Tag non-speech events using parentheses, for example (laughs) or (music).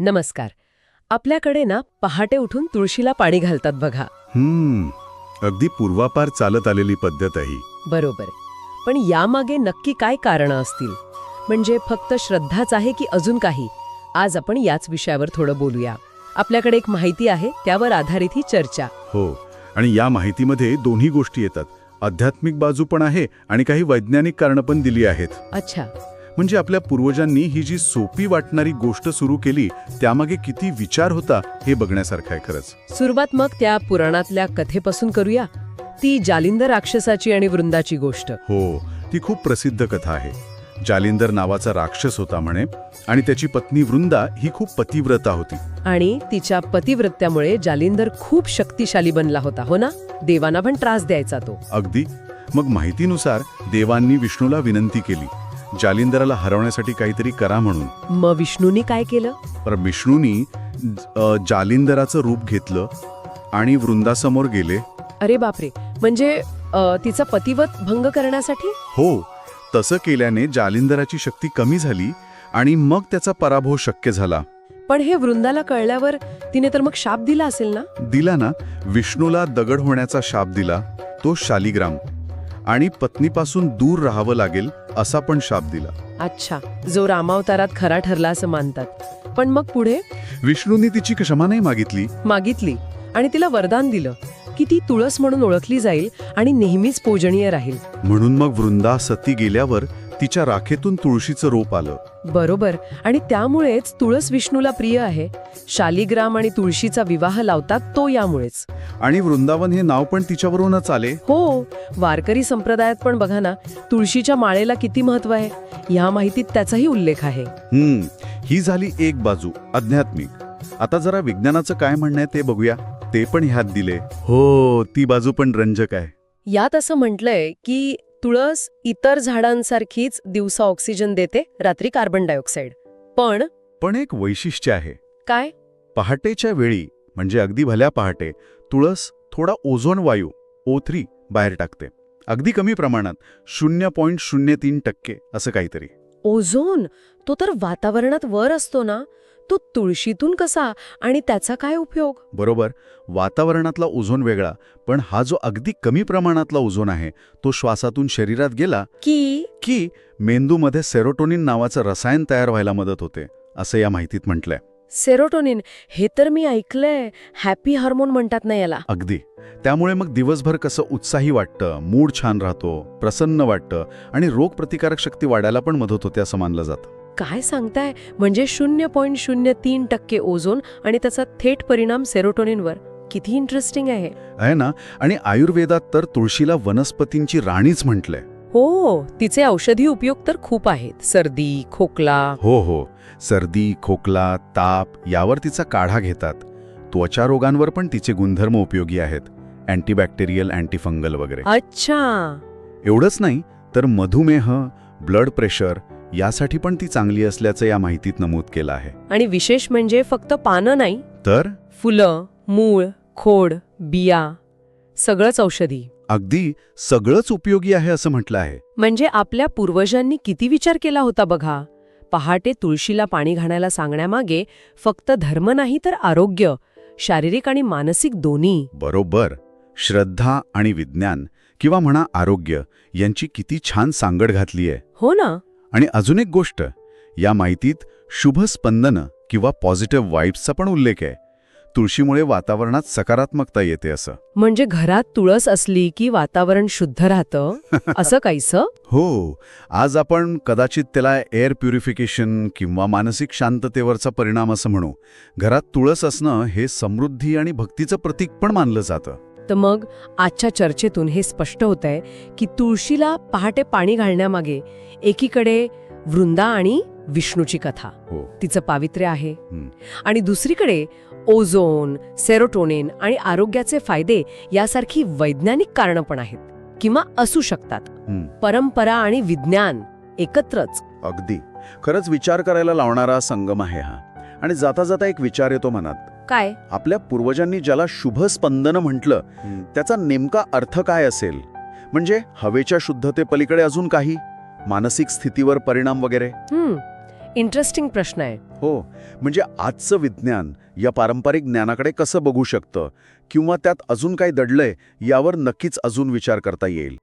नमस्कार. आपल्याकडे ना पहाटे उठून तुळशीला पाणी घालतात बघा. हम्म अगदी पूर्वापार चालत आलेली पद्धत आहे. बरोबर. पण यामागे नक्की काय कारणं असतील? म्हणजे फक्त श्रद्धाच आहे की अजून काही? आज आपण याच विषयावर थोडं बोलूया. आपल्याकडे एक माहिती आहे त्यावर आधारित ही चर्चा. हो आणि या माहितीमध्ये दोन्ही गोष्टी येतात. आध्यात्मिक बाजू पण आहे आणि काही वैज्ञानिक कारणं पण दिली आहेत. अच्छा. म्हणजे आपल्या पूर्वजांनी ही जी सोपी वाटणारी गोष्ट सुरू केली त्यामागे किती विचार होता हे बघण्यासारखं आहे खरंच. सुरुवात मग त्या पुराणातल्या कथेपासून करूया. ती जालिंद राक्षसाची आणि वृंदाची गोष्ट. हो ती खूप प्रसिद्ध कथा आहे. जालिंदर नावाचा राक्षस होता म्हणे आणि त्याची पत्नी वृंदा ही खूप पतिव्रता होती. आणि तिच्या पतिवृत्त्यामुळे जालिंदर खूप शक्तिशाली बनला होता हो ना? देवांना पण त्रास द्यायचा तो. अगदी. मग माहितीनुसार देवांनी विष्णूला विनंती केली. जालिंदराला हरवण्यासाठी काहीतरी करा म्हणून. मग विष्णूनी काय केलं? तर विष्णूनी जालिंदराचं रूप घेतलं आणि वृंदासमोर गेले. अरे बापरे. म्हणजे अ, तिचा पतिवत भंग करण्यासाठी? हो. तसं केल्याने जालिंदराची शक्ती कमी झाली आणि मग त्याचा पराभव शक्य झाला. पण हे वृंदाला कळल्यावर तिने तर मग शाप दिला असेल ना? दिला ना. विष्णूला दगड होण्याचा शाप दिला. तो शालिग्राम. आणि पत्नीपासून दूर राहावं लागेल असा पण शाप दिला. अच्छा जो रामावतारात खरा ठरला असं मानतात. पण मग पुढे? विष्णूंनी तिची क्षमा नाही मागितली. मागितली. आणि तिला वरदान दिलं की ती तुळस म्हणून ओळखली जाईल आणि नेहमीच पूजनीय राहील. म्हणून मग वृंदा सती गेल्यावर तिच्या राखेतून तुळशीचं रोप आलं. बरोबर. आणि त्यामुळेच तुळस विष्णूला प्रिय आहे. शालिग्राम आणि तुळशीचा विवाह लावतात तो यामुळेच. आणि वृंदावन हे नाव पण तिच्यावरूनच आले. हो वारकरी संप्रदायात पण बघा ना तुळशीच्या माळेला किती महत्त्व आहे ह्या माहितीत त्याचाही उल्लेख आहे. हम्म ही झाली एक बाजू आध्यात्मिक. आता जरा विज्ञानाचं काय म्हणणं आहे ते बघूया. ते पण ह्यात दिले. हो ती बाजू पण रंजक आहे. यात असं म्हटलंय की तुळस इतर झाडांसारखीच दिवसा ऑक्सिजन देते रात्री कार्बन डायऑक्साईड पण पण एक वैशिष्ट्य आहे. काय? पहाटेच्या वेळी म्हणजे अगदी भल्या पहाटे तुळस थोडा ओझोन वायू ओ थ्री बाहेर टाकते. अगदी कमी प्रमाणात शून्य पॉईंट शून्य तीन टक्के असं काहीतरी. ओझोन? तो तर वातावरणात वर असतो ना? तो तुळशीतून कसा आणि त्याचा काय उपयोग? बरोबर. वातावरणातला ओझोन वेगळा पण हा जो अगदी कमी प्रमाणातला ओझोन आहे तो श्वासातून शरीरात गेला की? की मेंदूमध्ये सेरोटोनिन नावाचं रसायन तयार व्हायला मदत होते असं या माहितीत म्हटलंय. सेरोटोनिन हे तर मी ऐकलंय. हॅपी हार्मोन म्हणतात ना याला. अगदी. त्यामुळे मग दिवसभर कसं उत्साही वाटतं मूड छान राहतो प्रसन्न वाटतं आणि रोगप्रतिकारक शक्ती वाढायला पण मदत होते असं मानलं जातं. काय सांगताय? म्हणजे शून्य पॉईंट शून्य तीन टक्के ओझोन आणि त्याचा थेट परिणाम सेरोटोनिनवर. किती इंटरेस्टिंग आहे. आहे ना? आणि आयुर्वेदात तर तुळशीला वनस्पतींची राणीच म्हटलंय. हो तिचे औषधी उपयोग तर खूप आहेत. सर्दी खोकला. हो हो. सर्दी खोकला ताप यावर तिचा काढा घेतात. त्वचा रोगांवर पण तिचे गुणधर्म उपयोगी आहेत. अँटीबॅक्टेरियल अँटीफंगल वगैरे. अच्छा. एवढंच नाही तर मधुमेह ब्लड प्रेशर यासाठी पण ती चांगली असल्याचं या माहितीत नमूद केलं आहे. आणि विशेष म्हणजे फक्त पानं नाही तर? फुलं मूळ खोड बिया सगळंच औषधी. अगदी सगळंच उपयोगी आहे असं म्हटलं आहे. म्हणजे आपल्या पूर्वजांनी किती विचार केला होता बघा. पहाटे तुळशीला पाणी घालायला सांगण्यामागे फक्त धर्म नाही तर आरोग्य शारीरिक आणि मानसिक दोन्ही. बरोबर. श्रद्धा आणि विज्ञान किंवा म्हणा आरोग्य यांची किती छान सांगड घातली आहे हो ना. आणि अजून एक गोष्ट या माहितीत शुभ स्पंदन किंवा पॉझिटिव्ह वाईब्सचा पण उल्लेख आहे. तुळशीमुळे वातावरणात सकारात्मकता येते असं. म्हणजे घरात तुळस असली की वातावरण शुद्ध राहतं? (laughs) असं काहीसं? हो. आज आपण कदाचित त्याला एअर प्युरिफिकेशन किंवा मानसिक शांततेवरचा परिणाम असं म्हणू. घरात तुळस असणं हे समृद्धी आणि भक्तीचं प्रतीक पण मानलं जातं. तर मग आजच्या चर्चेतून हे स्पष्ट होत आहे की तुळशीला पहाटे पाणी घालण्यामागे एकीकडे वृंदा आणि विष्णूची कथा. हो. तिचं पावित्र्य आहे. आणि दुसरीकडे ओझोन सेरोटोनिन आणि आरोग्याचे फायदे यासारखी वैज्ञानिक कारणं पण आहेत किंवा असू शकतात. परंपरा आणि विज्ञान एकत्रच. अगदी. खरंच विचार करायला लावणारा संगम आहे हा. आणि जाता जाता एक विचार येतो मनात. काय? आपल्या पूर्वजांनी ज्याला शुभ स्पंदन म्हटलं त्याचा नेमका अर्थ काय असेल? म्हणजे हवेच्या शुद्धतेपलीकडे अजून काही? मानसिक स्थितीवर परिणाम वगैरे? इंटरेस्टिंग प्रश्न आहे. हो. म्हणजे आजचं विज्ञान या पारंपरिक ज्ञानाकडे कसं बघू शकतं? किंवा त्यात अजून काय दडलंय? यावर नक्कीच अजून विचार करता येईल.